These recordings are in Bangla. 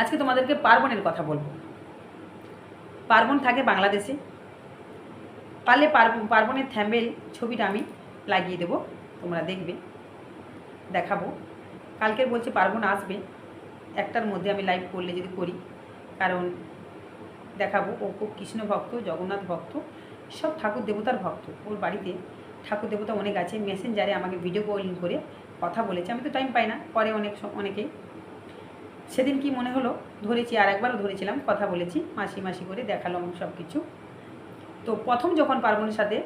আজকে তোমাদেরকে পার্বণের কথা বলব। পার্বণ থাকে বাংলাদেশে। পারলে পার্ব- পার্বণের থ্যাম্বেল ছবিটা আমি লাগিয়ে দেবো, তোমরা দেখবে, দেখাবো। কালকের বলছে পার্বণ আসবে, একটার মধ্যে আমি লাইভ করলে যদি করি, কারণ দেখাবো, ও খুব কৃষ্ণ ভক্ত, জগন্নাথ ভক্ত, সব ঠাকুর দেবতার ভক্ত। ওর বাড়িতে ঠাকুর দেবতা অনেক আছে মেসেঞ্জারে আমাকে ভিডিও কলিং করে কথা বলেছে, আমি তো টাইম পাই না। পরে অনেক অনেকেই সেদিন কি মনে হলো? ধরেছি আর একবারও ধরেছিলাম, কথা বলেছি, মাসি মাসি করে দেখালাম সব কিছু তো প্রথম যখন পার্বণের সাথে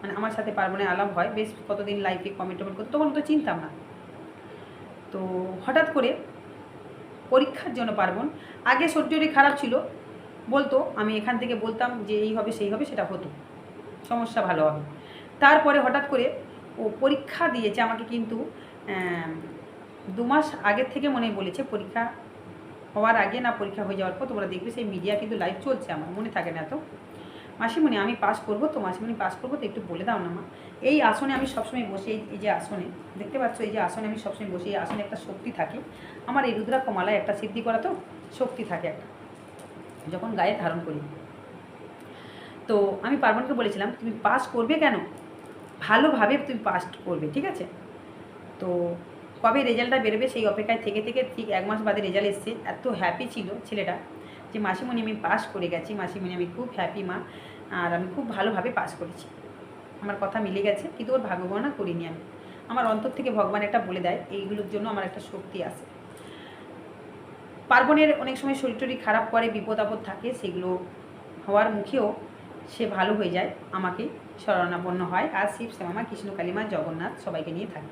মানে আমার সাথে পার্বণে আলাপ হয়, বেশ কতদিন লাইফে কমেন্ট টমেন্ট করতো, তখন তো চিনতাম না। তো হঠাৎ করে পরীক্ষার জন্য পার্বণ, আগে শরীর খারাপ ছিল, বলতো, আমি এখান থেকে বলতাম যে এই হবে, সেই হবে, সেটা হতো। সমস্যা ভালো হবে। তারপরে হঠাৎ করে ও পরীক্ষা দিয়েছে আমাকে কিন্তু দু মাস আগের থেকে মনে বলেছে, পরীক্ষা হওয়ার আগে না পরীক্ষা হয়ে যাওয়ার পর তোমরা দেখবে সেই মিডিয়া কিন্তু লাইভ চলছে আমার, মনে থাকে না তো মাসিমণি, আমি পাস করব তো, মাসিমণি পাস করব তো একটু বলে দাও না মা। এই আসনে আমি সবসময় বসে, এই- যে আসনে, দেখতে পাচ্ছ এই যে আসনে আমি সবসময় বসে, এই আসনে একটা শক্তি থাকে। আমার এই রুদ্রা কমালায় একটা সিদ্ধি করা তো, শক্তি থাকে একটা, যখন গায়ে ধারণ করি। তো আমি পার্বণকে বলেছিলাম, তুমি পাস করবে কেন? ভালোভাবে তুমি পাস করবে, ঠিক আছে? তো কবে রেজাল্টটা বেরোবে সেই অপেক্ষায় থেকে থেকে ঠিক এক মাস বাদে রেজাল্ট এসছে। এত হ্যাপি ছিল ছেলেটা যে মাসিমণি আমি পাস করে গেছি। মাসিমণি আমি খুব হ্যাপি মা। আর আমি খুব ভালোভাবে পাস করেছি। আমার কথা মিলে গেছে কিন্তু ওর ভাগ্য গণনা করিনি আমি। আমার অন্তর থেকে ভগবান একটা বলে দেয়, এইগুলোর জন্য আমার একটা শক্তি আসে পার্বণের অনেক সময় শরীর টরীর খারাপ করে, বিপদ আপদ থাকে, সেগুলো হওয়ার মুখেও সে ভালো হয়ে যায়। আমাকে শরণাপন্ন হয়। আর শিব শ্যামা কৃষ্ণ কালিমা জগন্নাথ সবাইকে নিয়ে থাকে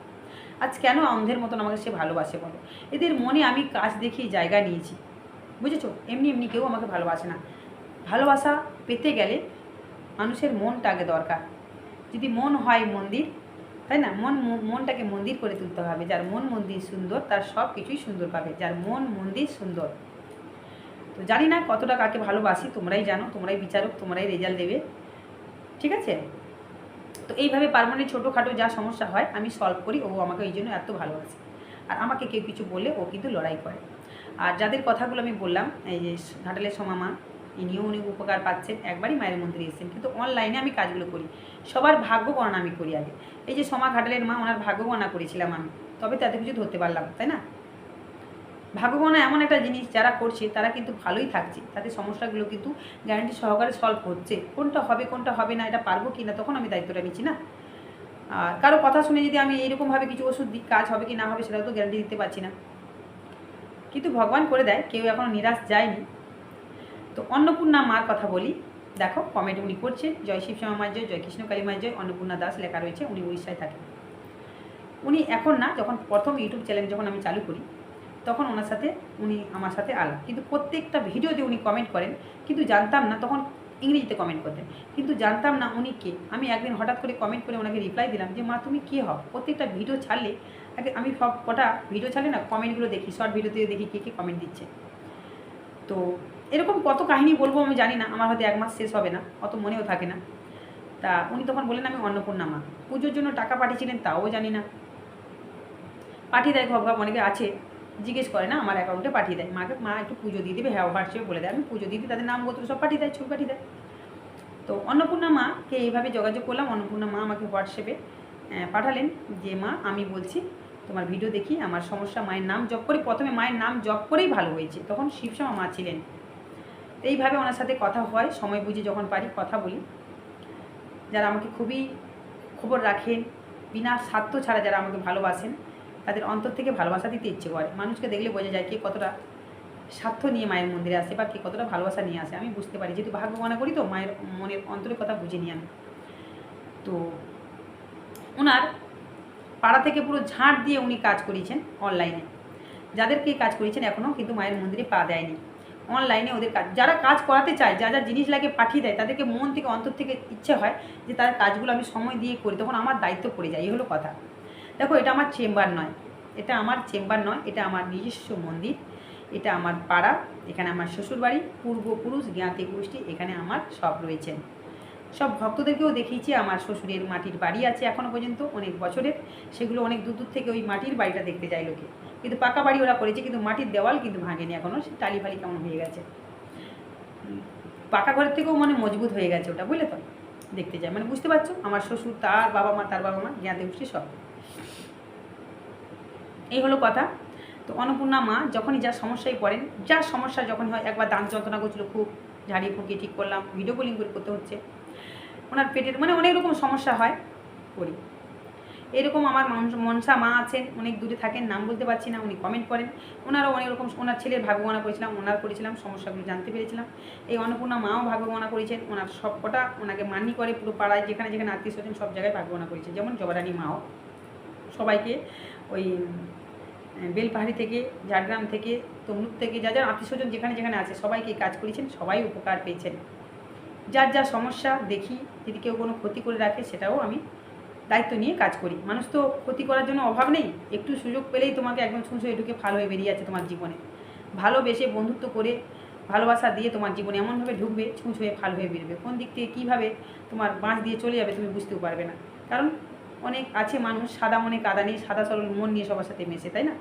আজ কেন অন্ধের মতন আমাকে সে ভালোবাসে বলো? এদের মনে আমি কাজ দেখিয়ে জায়গা নিয়েছি। বুঝেছ? এমনি এমনি কেউ আমাকে ভালোবাসে না। ভালোবাসা পেতে গেলে মানুষের মনটা আগে দরকার। যদি মন হয় মন্দির, তাই না? মন- মনটাকে মন্দির করে তুলতে হবে। যার মন মন্দির সুন্দর, তার সব কিছুই সুন্দর পাবে। যার মন মন্দির সুন্দর। তো জানি না কতটা কাকে ভালোবাসি, তোমরাই জানো, তোমরাই বিচারক, তোমরাই রেজাল্ট দেবে। ঠিক আছে? তো এইভাবে পারমানেন্ট ছোটোখাটো যা সমস্যা হয়, আমি সলভ করি, ও আমাকে এই জন্য এত ভালোবাসে। আর আমাকে কেউ কিছু বললে ও কিন্তু লড়াই করে। আর যাদের কথাগুলো আমি বললাম, এই যে ঘাটালের সমামা ইনিও অনেক উপকার পাচ্ছেন, একবারই মায়ের মন্দিরে এসেছেন। কিন্তু অনলাইনে আমি কাজগুলো করি। সবার ভাগ্য গণনা আমি করি আগে। এই যে সমা ঘাটালের মা, ওনার ভাগ্য গণনা করেছিলাম আমি। তবে তাদের কিছু ধরতে পারলাম, তাই না? ভাগ্য গণনা এমন একটা জিনিস যারা করছে, তারা কিন্তু ভালোই থাকছে। তাদের সমস্যাগুলো কিন্তু গ্যারান্টি সহকারে সলভ হচ্ছে। কোনটা হবে কোনটা হবে না, এটা পারব কি না, তখন আমি দায়িত্বটা নিচ্ছি না। আর কারও কথা শুনে যদি আমি এইরকমভাবে কিছু ওষুধ দিই, কাজ হবে কি না হবে, সেটাও তো গ্যারান্টি দিতে পারছি না। কিন্তু ভগবান করে দেয়, কেউ এখনও নিরাশ যায়নি। তো অন্নপূর্ণা মার কথা বলি। দেখো কমেন্ট উনি করছেন, জয় শিব শ্যামা মার জয় জয় কৃষ্ণ কালী মার জয়, অন্নপূর্ণা দাস লেখা রয়েছে, উনি উড়িষ্যায় থাকেন। উনি এখন না, যখন প্রথম ইউটিউব চ্যানেল যখন আমি চালু করি তখন ওনার সাথে উনি আমার সাথে আলাপ। কিন্তু প্রত্যেকটা ভিডিওতে উনি কমেন্ট করেন, কিন্তু জানতাম না, তখন ইংরেজিতে কমেন্ট করতেন। কিন্তু জানতাম না উনি কে। আমি একদিন হঠাৎ করে কমেন্ট করে ওনাকে রিপ্লাই দিলাম যে, মা, তুমি কে হও? প্রত্যেকটা ভিডিও ছাড়লে, আগে আমি সব কটা ভিডিও ছাড়লে না কমেন্টগুলো দেখি শর্ট ভিডিওতে দেখি কে কে কমেন্ট দিচ্ছে। তো এরকম কত কাহিনী বলব আমি জানি না, আমার হয়তো এক মাস শেষ হবে না, অত মনেও থাকে না। তা উনি তখন বললেন, আমি অন্নপূর্ণা মা পুজোর জন্য টাকা পাঠিয়েছিলেন, তাও জানি না। পাঠিয়ে দেয় ভাব অনেকে আছে। জিজ্ঞেস করে না, আমার অ্যাকাউন্টে পাঠিয়ে দেয়। মাকে, মা একটু পুজো দিয়ে দেবে হ্যাঁ হোয়াটসঅ্যাপে বলে দেয়। আমি পুজো দিয়ে দিই, তাদের নাম সব পাঠিয়ে দেয়, ছবি পাঠিয়ে দেয়। তো অন্নপূর্ণা মাকে এইভাবে যোগাযোগ করলাম। অন্নপূর্ণা মা আমাকে হোয়াটসঅ্যাপে পাঠালেন যে, মা, আমি বলছি, তোমার ভিডিও দেখি, আমার সমস্যা, মায়ের নাম জপ করে, প্রথমে মায়ের নাম জপ করেই ভালো হয়েছে। তখন শিবসমা মা ছিলেন। এইভাবে ওনার সাথে কথা হয়, সময় বুঝে যখন পারি কথা বলি। যারা আমাকে খুবই খবর রাখেন, বিনা স্বার্থ ছাড়া যারা আমাকে ভালোবাসেন তাদের অন্তর থেকে ভালোবাসা দিতে ইচ্ছে করে। মানুষকে দেখলে বোঝা যায় কে কতটা স্বার্থ নিয়ে মায়ের মন্দিরে আসে বা কে কতটা ভালোবাসা নিয়ে আসে। আমি বুঝতে পারি, যেহেতু ভাগ্য মনে করি তো মায়ের মনের অন্তরের কথা বুঝে নিই আমি। তো ওনার পাড়া থেকে পুরো ঝাঁট দিয়ে উনি কাজ করিয়েছেন অনলাইনে। যাদেরকে কাজ করিয়েছেন এখনও কিন্তু মায়ের মন্দিরে পা দেয়নি। অনলাইনে ওদের কাজ যারা কাজ করাতে চায়, যা যা জিনিস লাগে পাঠিয়ে দেয়, তাদেরকে মন থেকে, অন্তর থেকে ইচ্ছে হয় যে তার কাজগুলো আমি সময় দিয়ে করি, তখন আমার দায়িত্ব পড়ে যায়, এই হলো কথা। দেখো, এটা আমার চেম্বার নয়। এটা আমার চেম্বার নয়, এটা আমার নিজস্ব মন্দির, এটা আমার পাড়া, এখানে আমার শ্বশুরবাড়ি, পূর্বপুরুষ, জ্ঞাতি গোষ্ঠী, এখানে আমার সব রয়েছেন সব ভক্তদেরকেও দেখিয়েছি, আমার শ্বশুরের মাটির বাড়ি আছে এখনও পর্যন্ত, অনেক বছরের। সেগুলো অনেক দূর দূর থেকে ওই মাটির বাড়িটা দেখতে যায় লোকে। কিন্তু পাকা বাড়ি ওরা করেছে, কিন্তু মাটির দেওয়াল কিন্তু ভাঙেনি এখনও সে টালি ফালি কেমন হয়ে গেছে। পাকা ঘরের থেকেও মানে মজবুত হয়ে গেছে ওটা, বুঝলে তো? দেখতে যায় মানে বুঝতে পারছ? আমার শ্বশুর, তার বাবা মা, তার বাবা মা, জ্ঞাতে গোষ্ঠী সব। এই হলো কথা। তো অন্নপূর্ণা মা যখনই যা সমস্যায় পড়েন, যা সমস্যা যখনই হয়, একবার দাঁত যন্ত্রণা করছিল, খুব ঝাড়িয়ে ফুকিয়ে ঠিক করলাম ভিডিও কলিং করে করতে হচ্ছে। ওনার পেটের মানে অনেক রকম সমস্যা হয়, করি। এরকম আমার মনস- মা আছেন, অনেক দূরে থাকেন, নাম বলতে পারছি না, উনি কমেন্ট করেন। ওনারও অনেক রকম, ওনার ছেলের ভাগ্যগণনা করেছিলাম, ওনার করেছিলাম, সমস্যাগুলো জানতে পেরেছিলাম। এই অন্নপূর্ণা মাও ভাগ্যগণনা করেছেন, ওনার সব কটা ওনাকে মান্যি করে পুরো পাড়ায়, যেখানে যেখানে আত্মীয় স্বজন সব জায়গায় ভাগ্যগণনা করেছেন যেমন জগরানী মাও। সবাইকে ওই বেলপাহাড়ি থেকে, ঝাড়গ্রাম থেকে, তমলুক থেকে, যা যা আত্মীয় স্বজন যেখানে যেখানে আছে সবাইকে কাজ করেছেন? সবাই উপকার পেয়েছেন। যার যা সমস্যা দেখি, যদি কেউ কোনো ক্ষতি করে রাখে, সেটাও আমি দায়িত্ব নিয়ে কাজ করি। মানুষ তো ক্ষতি করার জন্য অভাব নেই। একটু সুযোগ পেলেই তোমাকে একদম ছুঁচো ঢুকে ভালো হয়ে বেরিয়ে যাচ্ছে তোমার জীবনে। ভালোবেসে বন্ধুত্ব করে, ভালোবাসা দিয়ে তোমার জীবনে এমনভাবে ঢুকবে ছুঁচ হয়ে ভালো হয়ে বেরবে। কোন দিক থেকে কীভাবে তোমার বাঁশ দিয়ে চলে যাবে তুমি বুঝতেও পারবে না। কারণ অনেক আছে মানুষ, সাদা মনে কাদা নিয়ে সাদা সরল মন নিয়ে সবার সাথে মেশে, তাই না?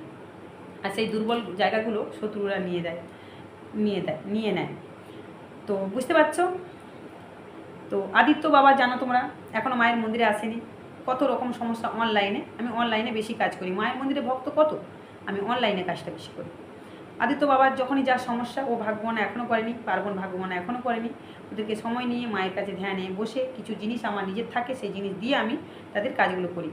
আর সেই দুর্বল জায়গাগুলো শত্রুরা নিয়ে দেয় নিয়ে দেয়, নিয়ে নেয়। তো বুঝতে পারছ? তো আদিত্য বাবা, জানো তোমরা এখনও মায়ের মন্দিরে আসেনি। কত রকম সমস্যা অনলাইনে আমি অনলাইনে বেশি কাজ করি। মায়ের মন্দিরে ভক্ত কত? আমি অনলাইনে কাজটা বেশি করি। আদিত্য বাবার যখনই যা সমস্যা, ও ভাগ্যবানা এখনও করেনি, পার্বণ ভাগ্যবানা এখনও করেনি, ওদেরকে সময় নিয়ে, মায়ের কাছে ধ্যানে বসে কিছু জিনিস আমার নিজের থাকে, সেই জিনিস দিয়ে আমি তাদের কাজগুলো করি।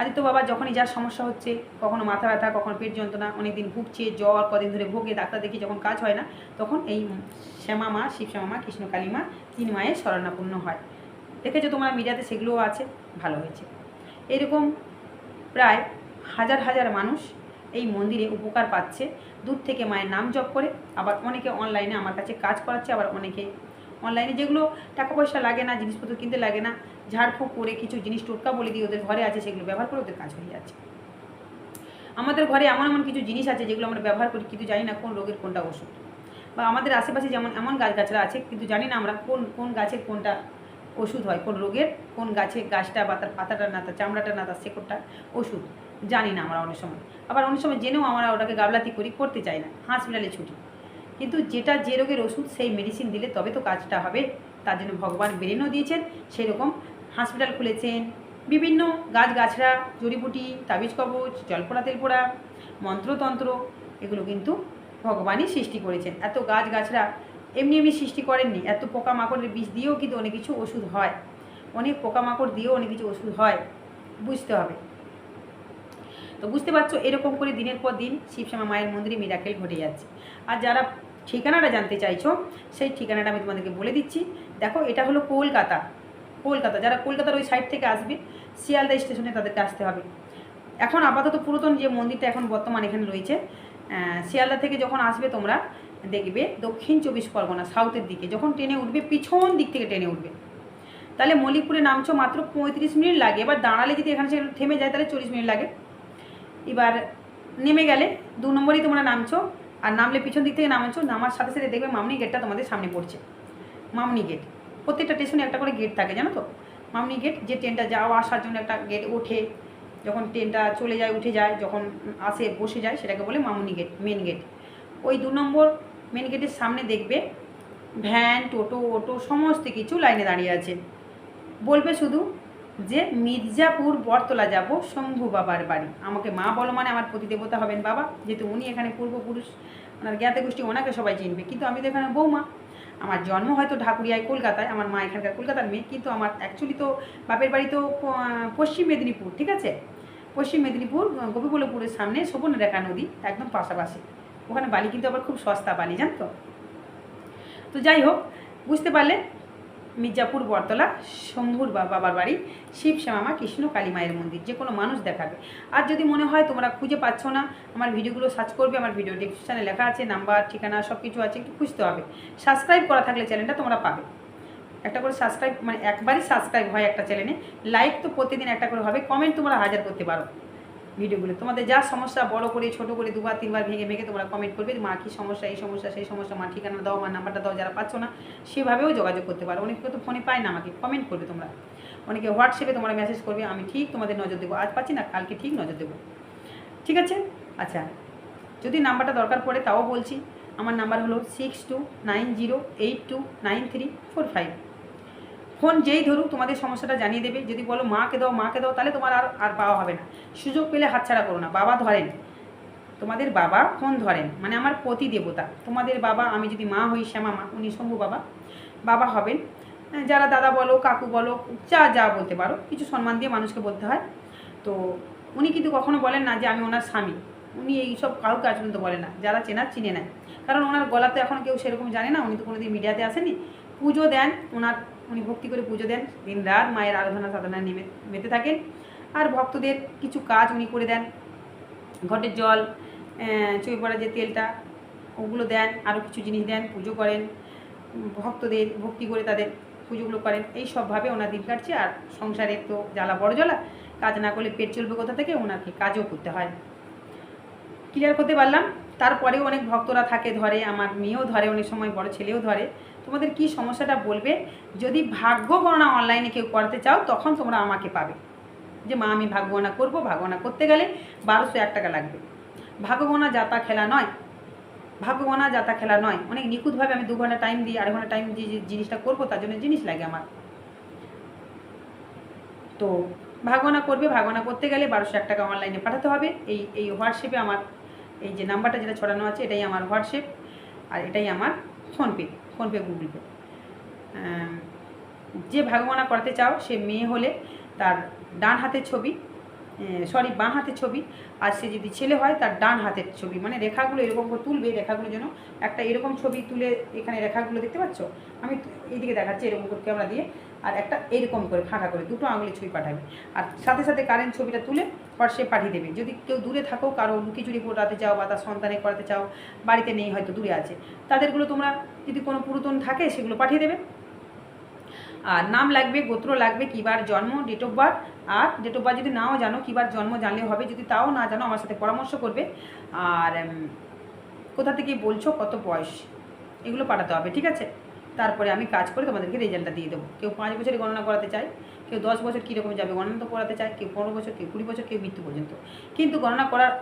আদিত্য বাবা যখনই যা সমস্যা হচ্ছে, কখনো মাথা ব্যথা, কখনো পেট যন্ত্রণা, অনেকদিন ভুগছে, জ্বর, কদিন ধরে ভোগে, ডাক্তার দেখি যখন কাজ হয় না, তখন এই শ্যামা মা, শিব শ্যামা মা, কৃষ্ণ কালী মা, তিন মায়ের শরণাপন্ন হয়। দেখেছ তোমরা মিডিয়াতে সেগুলোও আছে, ভালো হয়েছে। এরকম প্রায় হাজার হাজার মানুষ এই মন্দিরে উপকার পাচ্ছে। দূর থেকে মায়ের নাম জপ করে, আবার অনেকে অনলাইনে আমার কাছে কাজ করাচ্ছে, আবার অনেকে অনলাইনে যেগুলো টাকা পয়সা লাগে না, জিনিসপত্র কিনতে লাগে না, ঝাড়ফুঁক করে কিছু জিনিস টোটকা বলে দিয়ে ওদের ঘরে আছে, সেগুলো ব্যবহার করে ওদের কাজ হয়ে যাচ্ছে। আমাদের ঘরে এমন এমন কিছু জিনিস আছে, যেগুলো আমরা ব্যবহার করি, কিন্তু জানি না কোন রোগের কোনটা ওষুধ। বা আমাদের আশেপাশে যেমন এমন গাছগাছরা আছে, কিন্তু জানি না আমরা কোন কোন গাছের কোনটা ওষুধ হয়, কোন রোগের, কোন গাছে গাছটা বা তার পাতাটা না, তার চামড়াটা না, তার শেকড়টা ওষুধ। জানি না আমরা অনেক সময়। আবার অনেক সময় জেনেও আমরা ওটাকে গাবলাতি করি, করতে চাই না। হসপিটালে ছুটি। কিন্তু যেটা যে রোগের ওষুধ, সেই মেডিসিন দিলে তবে তো কাজটা হবে। তার জন্য ভগবান ব্রেনও দিয়েছেন। সেই রকম হসপিটাল খুলেছেন। বিভিন্ন গাছগাছড়া, জড়িবুটি, তাবিজ কবচ, জলপোড়া, তেলপোড়া, মন্ত্রতন্ত্র, এগুলো কিন্তু ভগবানই সৃষ্টি করেছেন। এত গাছগাছড়া এমনি এমনি সৃষ্টি করেননি। এত পোকামাকড়ের বিষ দিয়েও কিন্তু অনেক কিছু ওষুধ হয়। অনেক পোকামাকড় দিয়েও অনেক কিছু ওষুধ হয়। বুঝতে হবে। তো বুঝতে পারছ, এরকম করে দিনের পর দিন শিবশ্যামা মায়ের মন্দিরে মিরাকেল ঘটে যাচ্ছে। আর যারা ঠিকানাটা জানতে চাইছো, সেই ঠিকানাটা আমি তোমাদেরকে বলে দিচ্ছি। দেখো, এটা হলো কলকাতা। কলকাতা, যারা কলকাতার ওই সাইড থেকে আসবে, শিয়ালদা স্টেশনে তাদেরকে আসতে হবে। এখন আপাতত পুরাতন যে মন্দিরটা এখন বর্তমান এখানে রয়েছে শিয়ালদা থেকে যখন আসবে তোমরা দেখবে দক্ষিণ চব্বিশ পরগনা সাউথের দিকে। যখন ট্রেনে উঠবে, পিছন দিক থেকে ট্রেনে উঠবে। তাহলে মল্লিকপুরে নামছো মাত্র পঁয়ত্রিশ মিনিট লাগে। এবার দাঁড়ালে যদি এখানে থেমে যায়, তাহলে চল্লিশ মিনিট লাগে। এবার নেমে গেলে দু নম্বরই তোমরা নামছো, আর নামলে পিছন দিক থেকে নামছো নামার সাথে সাথে দেখবে মামনি গেটটা তোমাদের সামনে পড়ছে। মামনি গেট প্রত্যেকটা স্টেশনে একটা করে গেট থাকে, জানো তো? মামনি গেট যে ট্রেনটা যাওয়া আসার জন্য একটা গেট ওঠে, যখন ট্রেনটা চলে যায়, উঠে যায়, যখন আসে, বসে যায়, সেটাকে বলে মামনি গেট মেন গেট ওই দু নম্বর মেন গেটের সামনে দেখবে ভ্যান টোটো, অটো, সমস্ত কিছু লাইনে দাঁড়িয়ে আছে। বলবে শুধু যে মির্জাপুর বটতলা যাব শম্ভু বাবার বাড়ি। আমাকে মা বলো মানে আমার প্রতিদেবতা হবেন বাবা, যেহেতু উনি এখানে পূর্বপুরুষ। ওনার জ্ঞাতে গোষ্ঠী, ওনাকে সবাই চিনবে। কিন্তু আমি তো এখানে বৌমা। আমার জন্ম হয়তো ঢাকুরিয়ায় কলকাতায়, আমার মা এখানকার কলকাতার মেয়ে। কিন্তু আমার অ্যাকচুয়ালি তো বাপের বাড়ি তো পশ্চিম মেদিনীপুর, ঠিক আছে? পশ্চিম মেদিনীপুর গোপীবল্লভপুরের সামনে সুবর্ণরেখা নদী, একদম পাশাপাশি। ওখানে বালি কিন্তু আবার খুব সস্তা বালি জানো তো তো যাই হোক, বুঝতে পারলে? মির্জাপুর বরতলা শম্ভুর বা- বাবার বাড়ি, শিব শ্যামামা, কৃষ্ণ, কালী মায়ের মন্দির, যে কোনো মানুষ দেখাবে। আর যদি মনে হয় তোমরা খুঁজে পাচ্ছ না, আমার ভিডিওগুলো সার্চ করবে, আমার ভিডিও ডিসক্রিপশানে লেখা আছে, নাম্বার, ঠিকানা সব কিছু আছে, একটু খুঁজতে হবে। সাবস্ক্রাইব করা থাকলে চ্যানেলটা তোমরা পাবে। একটা করে সাবস্ক্রাইব মানে একবারই সাবস্ক্রাইব হয় একটা চ্যানেলে লাইক তো প্রতিদিন একটা করে হবে কমেন্ট তোমরা হাজার করতে পারো। ভিডিওগুলো। তোমাদের যা সমস্যা, বড় করে, ছোট করে, দুবার, তিনবার ভেঙে ভেঙে তোমরা কমেন্ট করবে মা, কী সমস্যা, এই সমস্যা, সেই সমস্যা, মা, ঠিকানা দাও, মা নাম্বারটা দাও, যারা পাচ্ছ না, সেভাবেও যোগাযোগ করতে পারো। অনেকে তো ফোনে পায় না আমাকে কমেন্ট করবে তোমরা। অনেকে হোয়াটসঅ্যাপে তোমরা মেসেজ করবে, আমি ঠিক তোমাদের নজর দেবো। আজ পাচ্ছি না, কালকে ঠিক নজর দেবো। ঠিক আছে? আচ্ছা যদি নাম্বারটা দরকার পড়ে তাও বলছি। আমার নাম্বার হলো six two nine zero eight two nine three four five phone যেই ধরুক তোমাদের সমস্যাটা জানিয়ে দেবে যদি বলো মাকে দাও মাকে দাও তাহলে তোমার আর আর পাওয়া হবে না। সুযোগ পেলে হাতছাড়া করো না। বাবা ধরেন তোমাদের বাবা ফোন ধরেন? মানে আমার পতি দেবতা তোমাদের বাবা আমি যদি মা হই শ্যামা মা উনি শম্ভু বাবা। বাবা হবেন। হ্যাঁ, যারা দাদা বলো কাকু বলো যা যা বলতে পারো। কিছু সম্মান দিয়ে মানুষকে বলতে হয়। তো উনি কিন্তু কখনো বলেন না যে আমি ওনার স্বামী। উনি এইসব কাউকে আজ পর্যন্ত বলে না। যারা চেনার চিনে নেয়। কারণ ওনার গলাতে এখন কেউ সেরকম জানে না। উনি তো কোনোদিন মিডিয়াতে আসেনি পুজো দেন ওনার উনি ভক্তি করে পুজো দেন দিন রাত, মায়ের আরাধনা সাধনায় নেমে মেতে থাকেন। আর ভক্তদের কিছু কাজ উনি করে দেন। ঘটের জল চুই পড়া যে তেলটা, ওগুলো দেন আরও কিছু জিনিস দেন, পুজো করেন। ভক্তদের ভক্তি করে তাদের পুজোগুলো করেন। এই সবভাবে ওনার দিন কাটছে। আর সংসারে তো জ্বালা বড় জ্বালা। কাজ না করলে পেট চলবে কোথা থেকে? ওনাকে কাজও করতে হয়। ক্লিয়ার করতে পারলাম। তারপরেও অনেক ভক্তরা থাকে ধরে। আমার মেয়েও ধরে, অনেক সময় বড় ছেলেও ধরে। তোমাদের কি সমস্যাটা বলবে? যদি ভাগ্য গণনা অনলাইনে কেউ করতে চাও, তখন তোমরা আমাকে পাবে। যে মা, আমি ভাগ্য গণনা করব, ভাগ্য গণনা করতে গেলে বারোশো এক টাকা লাগবে। ভাগ্য গণনা যাতা খেলা নয়। ভাগ্য গণনা যাতা খেলা নয়। অনেক নিখুঁতভাবে আমি দু ঘণ্টা টাইম দিই, আড়াই ঘণ্টা টাইম দিয়ে যে জিনিসটা করব, তার জন্য জিনিস লাগে আমার। তো ভাগনা করবে ভাগনা করতে গেলে বারোশো এক টাকা অনলাইনে পাঠাতে হবে। এই এই হোয়াটসঅ্যাপে আমার, এই যে নাম্বারটা যেটা ছড়ানো আছে, এটাই আমার হোয়াটসঅ্যাপ আর এটাই আমার ফোনপে ফোনপে গুগল পে। যে ভাগবানা করাতে চাও সে মেয়ে হলে তার ডান হাতের ছবি সরি, বাঁ হাতের ছবি, আর সে যদি ছেলে হয়, তার ডান হাতের ছবি। মানে রেখাগুলো এরকম করে তুলবে, রেখাগুলো যেন একটা এরকম ছবি তুলে এখানে রেখাগুলো দেখতে পাচ্ছ? আমি এইদিকে দেখাচ্ছি, এরকম করে ক্যামেরা দিয়ে, আর একটা এরকম করে ফাঁকা করে দুটো আঙুলের ছবি পাঠাবে। আর সাথে সাথে কারেন্ট ছবিটা তুলে হোয়াটসঅ্যাপ পাঠিয়ে দেবে। যদি কেউ দূরে থাকো, কারও লুকিচুরি পড়াতে চাও বা তার সন্তানে করাতে চাও, বাড়িতে নেই, হয়তো দূরে আছে, তাদেরগুলো তোমরা যদি কোনো পুরাতন থাকে, সেগুলো পাঠিয়ে দেবে। আর নাম লাগবে, গোত্র লাগবে কিবার জন্ম ডেট অফ বার্থ আর ডেট অফ বার্থ যদি নাও জানো কিবার জন্ম জানলে হবে, যদি তাও না জানো, আমার সাথে পরামর্শ করবে। আর কোথা থেকে বলছো, কত বয়স, এগুলো পাঠাতে হবে, ঠিক আছে? তারপরে আমি কাজ করে তোমাদেরকে রেজাল্টটা দিয়ে দেবো। কেউ পাঁচ বছরে গণনা করাতে চায়, কেউ দশ বছর কীরকম যাবে গণনা তো করাতে চায়, কেউ পনেরো বছর, কেউ কুড়ি বছর, কেউ মৃত্যু পর্যন্ত। কিন্তু গণনা করার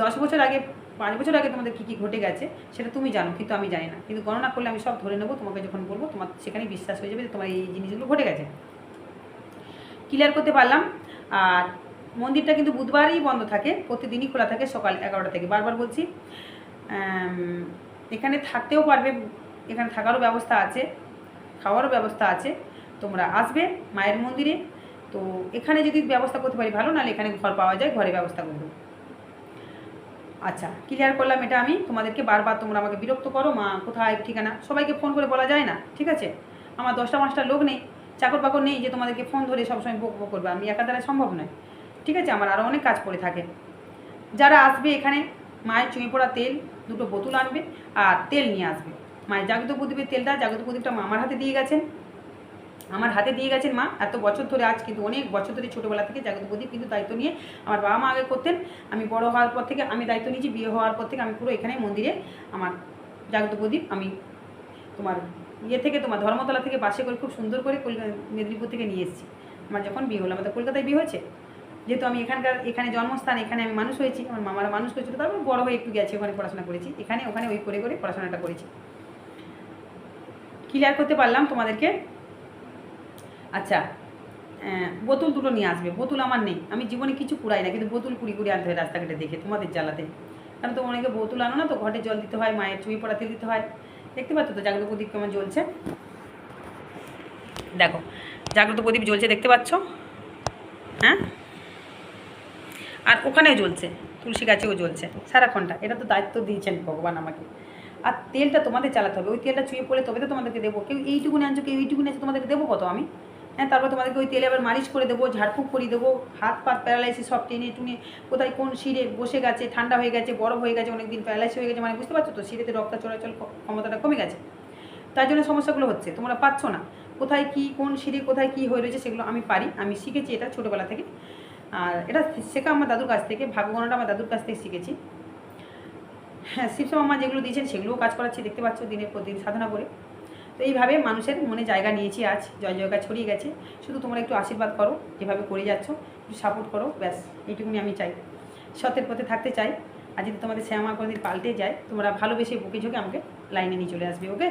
দশ বছর আগে পাঁচ বছর আগে তোমাদের কী কী ঘটে গেছে, সেটা তুমি জানো, কিন্তু আমি জানি না। কিন্তু গণনা করলে আমি সব ধরে নেব, তোমাকে যখন বলব, তোমার সেখানে বিশ্বাস হয়ে যাবে যে তোমার এই জিনিসগুলো ঘটে গেছে। ক্লিয়ার করতে পারলাম? আর মন্দিরটা কিন্তু বুধবারই বন্ধ থাকে, প্রতিদিনই খোলা থাকে, সকাল এগারোটা থেকে। বারবার বলছি এখানে থাকতেও পারবে, এখানে থাকারও ব্যবস্থা আছে, খাওয়ারও ব্যবস্থা আছে, তোমরা আসবে মায়ের মন্দিরে। তো এখানে যদি ব্যবস্থা করতে পারি ভালো, নাহলে এখানে ঘর পাওয়া যায়, ঘরে ব্যবস্থা করে দেবো আচ্ছা ক্লিয়ার করলাম এটা আমি। তোমাদেরকে বারবার তোমরা আমাকে বিরক্ত করো, মা কোথায়, ঠিকানা? সবাইকে ফোন করে বলা যায় না, ঠিক আছে? আমার দশটা পাঁচটা লোক নেই চাকর বাকর নেই যে তোমাদেরকে ফোন ধরে সবসময় বক বক করবে। আমি একা দ্বারা সম্ভব নয়, ঠিক আছে? আমার আরও অনেক কাজ পড়ে থাকে। যারা আসবে এখানে, মায়ের চুঁয়ে পড়া তেল, দুটো বোতল আনবে আর তেল নিয়ে আসবে। মায়ের জাগত প্রদীপের তেলটা, জাগত প্রদীপটা মামার হাতে দিয়ে গেছেন। আমার হাতে দিয়ে গেছেন মা। এত বছর ধরে আজ কিন্তু অনেক বছর ধরে ছোটোবেলা থেকে জাগত প্রদীপ কিন্তু দায়িত্ব নিয়ে আমার বাবা মা আগে করতেন। আমি বড় হওয়ার পর থেকে আমি দায়িত্ব নিয়েছি, বিয়ে হওয়ার পর থেকে আমি পুরো এখানে মন্দিরে আমার জাগত প্রদীপ আমি তোমার ইয়ে থেকে তোমার ধর্মতলা থেকে বাসে করে খুব সুন্দর করে কলকাতা মেদিনীপুর থেকে নিয়ে এসেছি। আমার যখন বিয়ে হলো, আমাদের কলকাতায় বিয়ে হয়েছে। যেহেতু আমি এখানকার, এখানে জন্মস্থান, এখানে আমি মানুষ হয়েছি, আমার মামারা মানুষ হয়েছিল, তারপর বড় হয়ে একটু গেছে, ওখানে পড়াশোনা করেছি। এখানে, ওখানে ওই করে করে পড়াশোনাটা করেছি। ক্লিয়ার করতে পারলাম তোমাদেরকে? আচ্ছা বোতল দুটো নিয়ে আসবে, বোতল আমার নেই, আমি জীবনে কিছু কুড়াই না, কিন্তু বোতল কুড়ি কুড়ি আনতে হয় রাস্তাঘাটে দেখে, তোমাদের জ্বালাতে। কারণ তো অনেকে বোতল আনো না, তো ঘটে জল দিতে হয়, মায়ের চুই পড়া তেল দিতে হয়। দেখতে পাচ্ছ তো, জাগ্রত প্রদীপ কেমন জ্বলছে? দেখো, জাগ্রত প্রদীপ জ্বলছে, দেখতে পাচ্ছ? হ্যাঁ? আর ওখানেও জ্বলছে, তুলসী গাছেও জ্বলছে, সারাক্ষণটা, এটা তো দায়িত্ব দিয়েছেন ভগবান আমাকে। আর তেলটা তোমাদের চালাতে হবে, ওই তেলটা চুয়ে পড়ে তবে তো তোমাদেরকে দেবো, কেউ এইটুকুনি আনছো, কেউ এইটুকুনি আছে তোমাদেরকে দেবো কত আমি? হ্যাঁ তারপর তোমাদেরকে ওই তেলে আবার মালিশ করে দেবো, ঝাড়ফুঁক করিয়ে দেবো, হাত পাত প্যারালাইসিস সব টেনে টুনে, কোথায় কোন শিরে বসে গেছে, ঠান্ডা হয়ে গেছে বরফ হয়ে গেছে, অনেকদিন প্যারালাইসিস হয়ে গেছে মানে বুঝতে পারছ তো? শিরেতে রক্ত চলাচল ক্ষমতাটা কমে গেছে। তার জন্য সমস্যাগুলো হচ্ছে, তোমরা পাচ্ছ না। কোথায় কি, কোন সিঁড়ি কোথায় কি হয়ে রয়েছে সেগুলো আমি পারি, আমি শিখেছি এটা ছোটোবেলা থেকে। আর এটা শেখা আমার দাদুর কাছ থেকে, ভাগ্যগণটা আমার দাদুর কাছ থেকে শিখেছি। হ্যাঁ শিবশ্যামা মা যেগুলো দিয়েছেন সেগুলোও কাজ করাচ্ছি, দেখতে পাচ্ছ দিনের পর দিন সাধনা করে। তো এইভাবে মানুষের মনে জায়গা নিয়েছি আজ। জয় জয়গা ছড়িয়ে গেছে। শুধু তোমরা একটু আশীর্বাদ করো, যেভাবে করে যাচ্ছ, একটু সাপোর্ট করো, ব্যাস, এইটুকুনি আমি চাই। সতের পথে থাকতে চাই। আর যদি তোমাদের শ্যামা কোনোদিন পাল্টে যায়, তোমরা ভালোবেসে বুকে ঝুঁকে আমাকে লাইনে নিয়ে চলে আসবে, ওকে?